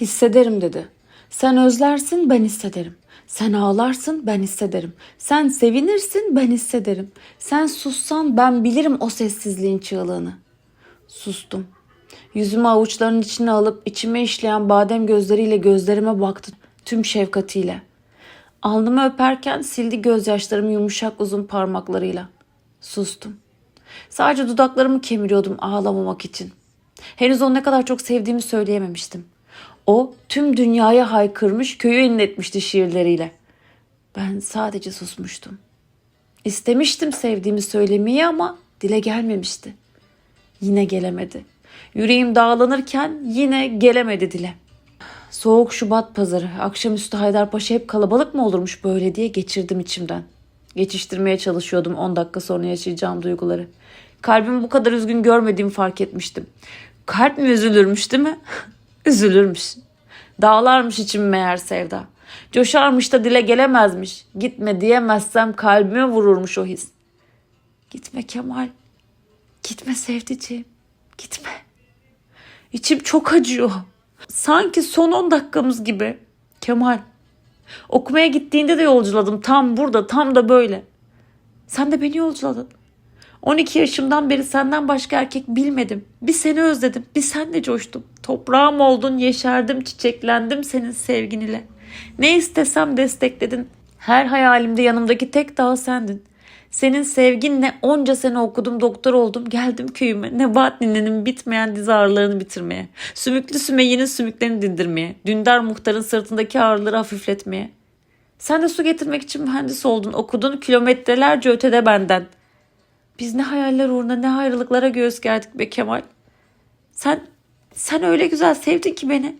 Hissederim dedi. Sen özlersin ben hissederim. Sen ağlarsın ben hissederim. Sen sevinirsin ben hissederim. Sen sussan ben bilirim o sessizliğin çığlığını. Sustum. Yüzümü avuçlarının içine alıp içime işleyen badem gözleriyle gözlerime baktı tüm şefkatiyle. Alnımı öperken sildi gözyaşlarımı yumuşak uzun parmaklarıyla. Sustum. Sadece dudaklarımı kemiriyordum ağlamamak için. Henüz onu ne kadar çok sevdiğimi söyleyememiştim. O tüm dünyaya haykırmış, köyü inletmişti şiirleriyle. Ben sadece susmuştum. İstemiştim sevdiğimi söylemeyi ama dile gelmemişti. Yine gelemedi. Yüreğim dağlanırken yine gelemedi dile. Soğuk Şubat pazarı, akşamüstü Haydarpaşa hep kalabalık mı olurmuş böyle diye geçirdim içimden. Geçiştirmeye çalışıyordum 10 dakika sonra yaşayacağım duyguları. Kalbimi bu kadar üzgün görmediğimi fark etmiştim. Kalp mi üzülürmüş değil mi? Üzülürmüş. Dağlarmış içim meğer sevda. Coşarmış da dile gelemezmiş. Gitme diyemezsem kalbime vururmuş o his. Gitme Kemal. Gitme sevdiceğim. Gitme. İçim çok acıyor. Sanki son 10 dakikamız gibi. Kemal. Okumaya gittiğinde de yolculadım. Tam burada, tam da böyle. Sen de beni yolculadın. 12 yaşımdan beri senden başka erkek bilmedim. Bir seni özledim, bir senle coştum. Toprağım oldun, yeşerdim, çiçeklendim senin sevgin ile. Ne istesem destekledin. Her hayalimde yanımdaki tek dağ sendin. Senin sevginle onca sene okudum, doktor oldum, geldim köyüme. Nebahat ninenin bitmeyen diz ağrılarını bitirmeye. Sümüklü Sümeyye'nin sümüklerini dindirmeye. Dündar muhtarın sırtındaki ağrıları hafifletmeye. Sen de su getirmek için mühendis oldun, okudun kilometrelerce ötede benden. Biz ne hayaller uğruna ne ayrılıklara göğüs gerdik be Kemal. Sen, sen öyle güzel sevdin ki beni.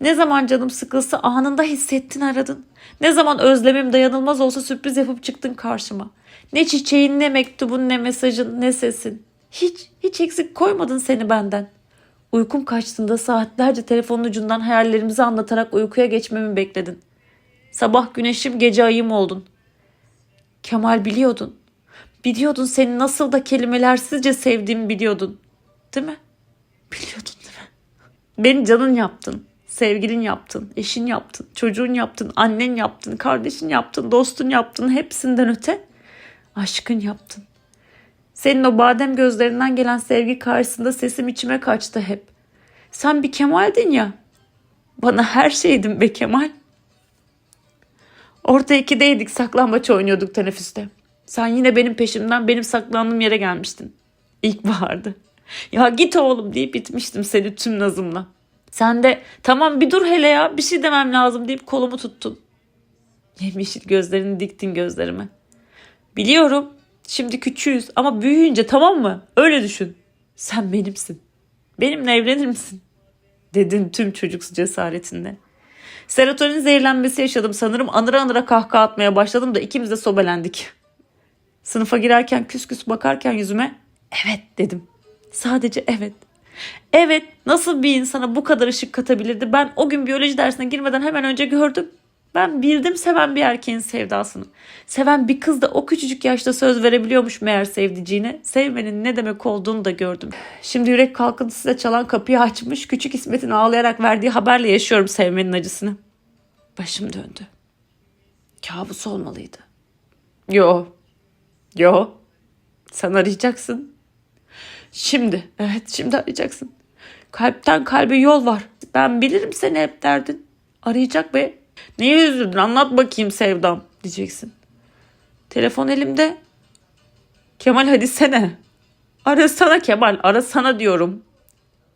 Ne zaman canım sıkılsa anında hissettin aradın. Ne zaman özlemim dayanılmaz olsa sürpriz yapıp çıktın karşıma. Ne çiçeğin ne mektubun ne mesajın ne sesin. Hiç, hiç eksik koymadın seni benden. Uykum kaçtığında saatlerce telefonun ucundan hayallerimizi anlatarak uykuya geçmemi bekledin. Sabah güneşim gece ayım oldun. Kemal biliyordun. Biliyordun seni nasıl da kelimelersizce sevdiğimi biliyordun. Değil mi? Biliyordun değil mi? Beni canın yaptın. Sevgilin yaptın, eşin yaptın, çocuğun yaptın, annen yaptın, kardeşin yaptın, dostun yaptın. Hepsinden öte aşkın yaptın. Senin o badem gözlerinden gelen sevgi karşısında sesim içime kaçtı hep. Sen bir Kemal'din ya. Bana her şeydin be Kemal. Orta ikideydik saklambaç oynuyorduk teneffüste. Sen yine benim peşimden benim saklandığım yere gelmiştin. İlkbahardı. Ya git oğlum deyip bitmiştim seni tüm nazımla. Sen de tamam bir dur hele ya bir şey demem lazım deyip kolumu tuttun. Yemyeşil gözlerini diktin gözlerime. Biliyorum şimdi küçüğüz ama büyüyünce tamam mı? Öyle düşün. Sen benimsin. Benimle evlenir misin? Dedin tüm çocuksu cesaretinle. Serotonin zehirlenmesi yaşadım sanırım anıra anıra kahkaha atmaya başladım da ikimiz de sobelendik. Sınıfa girerken küs küs bakarken yüzüme evet dedim. Sadece evet. Evet nasıl bir insana bu kadar ışık katabilirdi? Ben o gün biyoloji dersine girmeden hemen önce gördüm. Ben bildim seven bir erkeğin sevdasını. Seven bir kız da o küçücük yaşta söz verebiliyormuş meğer sevdiceğine. Sevmenin ne demek olduğunu da gördüm. Şimdi yürek kalkıntısıyla çalan kapıyı açmış. Küçük İsmet'in ağlayarak verdiği haberle yaşıyorum sevmenin acısını. Başım döndü. Kabus olmalıydı. Yo. Yo. Sen arayacaksın. Şimdi. Evet şimdi arayacaksın. Kalpten kalbe yol var. Ben bilirim seni hep derdin. Arayacak be. Niye üzüldün anlat bakayım sevdam diyeceksin. Telefon elimde. Kemal hadi sene. Arasana Kemal arasana diyorum.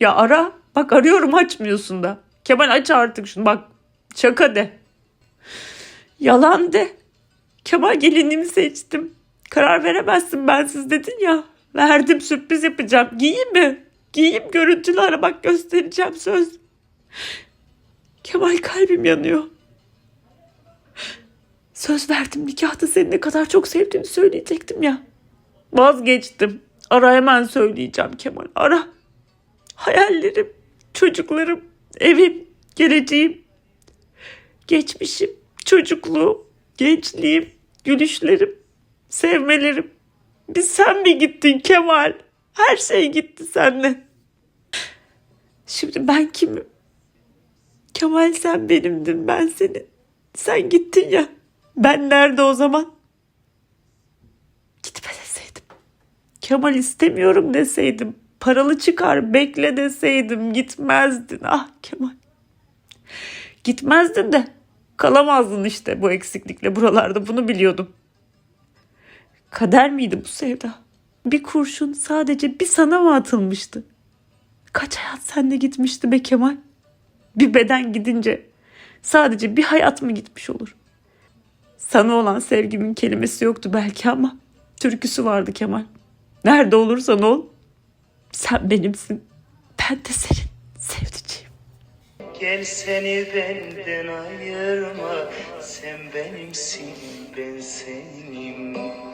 Ya ara. Bak arıyorum açmıyorsun da. Kemal aç artık şunu bak. Şaka de. Yalan de. Kemal gelinliğimi seçtim. Karar veremezsin bensiz dedin ya. Verdim sürpriz yapacağım. Giyeyim mi? Giyeyim görüntülü ara bak göstereceğim söz. Kemal kalbim yanıyor. Söz verdim nikahta seni ne kadar çok sevdiğimi söyleyecektim ya. Vazgeçtim. Ara hemen söyleyeceğim Kemal. Ara. Hayallerim, çocuklarım, evim, geleceğim, geçmişim, çocukluğum, gençliğim, gülüşlerim, sevmelerim. Bir sen mi gittin Kemal? Her şey gitti seninle. Şimdi ben kimim? Kemal sen benimdin ben senin. Sen gittin ya. Ben nerede o zaman? Gitme deseydim. Kemal istemiyorum deseydim. Paralı çıkar bekle deseydim gitmezdin. Ah Kemal. Gitmezdin de kalamazdın işte bu eksiklikle buralarda bunu biliyordum. Kader miydi bu sevda? Bir kurşun sadece bir sana mı atılmıştı? Kaç hayat sende gitmişti be Kemal? Bir beden gidince sadece bir hayat mı gitmiş olur? Sana olan sevgimin kelimesi yoktu belki ama türküsü vardı Kemal. Nerede olursan ol sen benimsin. Ben de senin sevdiceğim. Gel seni benden ayırma Sen benimsin ben senim